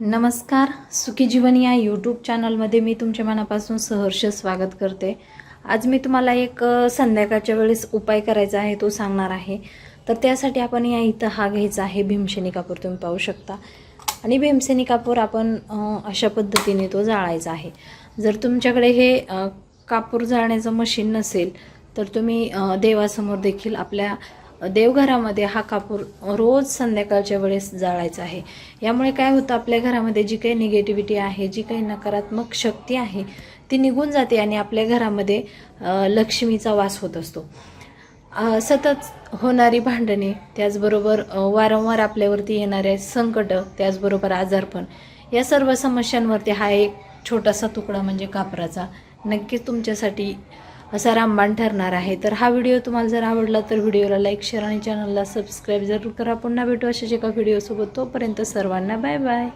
नमस्कार. सुखी जीवन या यूट्यूब चॅनलमध्ये मी तुमच्या मनापासून सहर्ष स्वागत करते. आज मी तुम्हाला एक संध्याकाळच्या वेळेस उपाय करायचा आहे तो सांगणार आहे. तर त्यासाठी आपण या इथं हा घ्यायचा आहे भीमसेनी कापूर. तुम्ही पाहू शकता. आणि भीमसेनी कापूर आपण अशा पद्धतीने तो जाळायचा आहे. जर तुमच्याकडे हे कापूर जाळण्याचं मशीन नसेल तर तुम्ही देवासमोर देखील आपल्या देवघरामध्ये हा कापूर रोज संध्याकाळच्या वेळेस जाळायचा आहे. यामुळे काय होतं आपल्या घरामध्ये जी काही निगेटिव्हिटी आहे जी काही नकारात्मक शक्ती आहे ती निघून जाते आणि आपल्या घरामध्ये लक्ष्मीचा वास होत असतो. सतत होणारी भांडणे त्याचबरोबर वारंवार आपल्यावरती येणारे संकटं त्याचबरोबर आजारपण या सर्व समस्यांवरती हा एक छोटासा तुकडा म्हणजे कापराचा. नक्कीच तुमच्यासाठी असा रामबाण ठरणार आहे. तर हा व्हिडिओ तुम्हाला जर आवडला तर व्हिडिओला लाईक शेअर आणि चॅनलला सबस्क्राईब जरूर करा. पुन्हा भेटू अशाच एका व्हिडिओसोबत तोपर्यंत सर्वांना बाय बाय